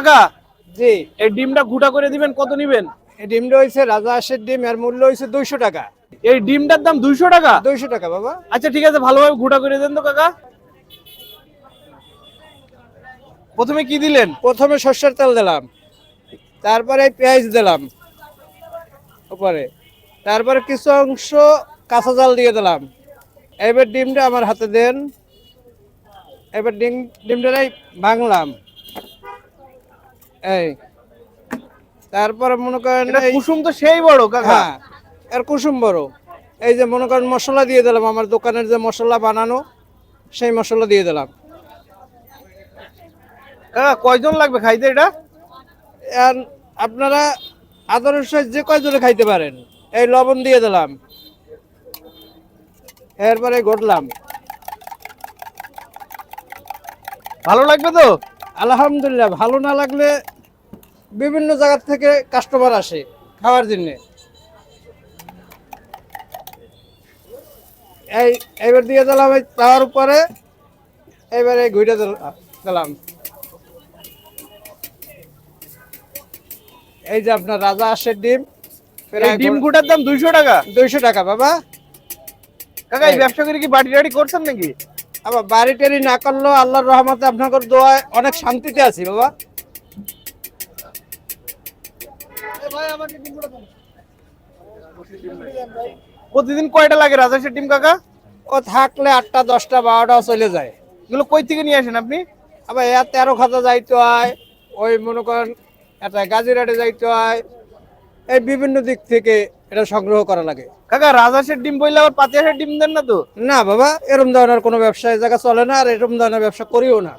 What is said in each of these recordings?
কাকা জি। এই ডিমটা ঘুটা করে দিবেন কত নিবেন? এই ডিমটা হয়েছে রাজা হাঁসের ডিম এর মূল্য হয়েছে দুইশো টাকা। এই ডিমটার দাম দুইশো টাকা? দুইশো টাকা বাবা। আচ্ছা ঠিক আছে ভালোভাবে ঘুটা করে দেন তো কাকা। প্রথমে কি দিলেন? প্রথমে সর্ষের তেল দিলাম। তারপরে পেঁয়াজ দিলাম। উপরে তারপরে কিছু অংশ কাঁচা জাল দিয়ে দিলাম। এবার ডিমটা আমার হাতে দেন। এবার ডিম ডিমটাই ভাঙলাম। এই। তারপরে মনে করেন কুসুম তো সেই বড় কাকা। হ্যাঁ এর কুসুম বড়। এই যে মনে করেন মশলা দিয়ে দিলাম আমার দোকানের যে মশলা বানানো সেই মশলা দিয়ে দিলাম। কাকা কয়জন লাগবে খাইতে এটা? আর আপনারা আদর্শ যে কয়জনে খাইতে পারেন এই লবণ দিয়ে দিলাম। এরপরে ঘটলাম। ভালো লাগবে তো? আলহামদুলিল্লাহ ভালো না লাগলে বিভিন্ন জায়গা থেকে কাস্টমার আসে খাওয়ার জন্য। এই এবার দিয়ে দিলাম এই তাওয়ার উপরে এবারে ঘুরে দিলাম এই যে আপনার রাজা আসে ডিম এই ডিম ঘুটার দাম দুইশো টাকা। দুইশো টাকা বাবা। কাকা এই ব্যবসা করে কি বাড়ি টাড়ি করছেন নাকি? আবার বাড়ি টাড়ি না করলেও আল্লাহর রহমতে আপনাদের দোয়ায় অনেক শান্তিতে আছি বাবা। প্রতিদিন কয়টা লাগে রাজাসের ডিম কাকা? ও থাকলে আটটা দশটা বারোটাও চলে যায়। এগুলো কই থেকে নিয়ে আসেন আপনি? আবার এর তেরো খাতা যাইতে হয় ওই মনে করেন এটা গাজিরাটে যাইতে হয়। এই বিভিন্ন দিক থেকে এটা সংগ্রহ করা লাগে। কাকা রাজাসের ডিম বললে আবার পাতিয়াসের ডিম দেন না তো? না বাবা এরম ধরনের কোনো ব্যবসা এই জায়গা চলে না আর এরম ধরনের ব্যবসা করিও না।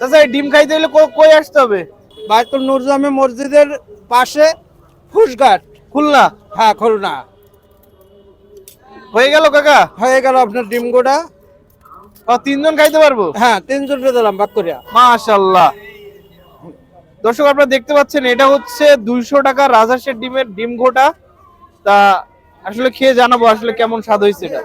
চাচা ডিম খাইতে হলে কই আসতে হবে? বায়তুল নুরজামে মসজিদের পাশে ফুসঘাট খুলনা। হ্যাঁ খুলনা। হয়ে গেল কাকা? হয়ে গেল আপনার ডিম গোটা। ও, তিনজন খাইতে পারব? হ্যাঁ তিনজনকে দিলাম বাক করিয়া। মাশাল্লাহ দর্শক আপনারা দেখতে পাচ্ছেন এটা হচ্ছে দুইশো টাকা রাজহাঁসের ডিমের ডিম ঘোটা তা আসলে খেয়ে জানাব আসলে কেমন স্বাদ হয়েছে এটা।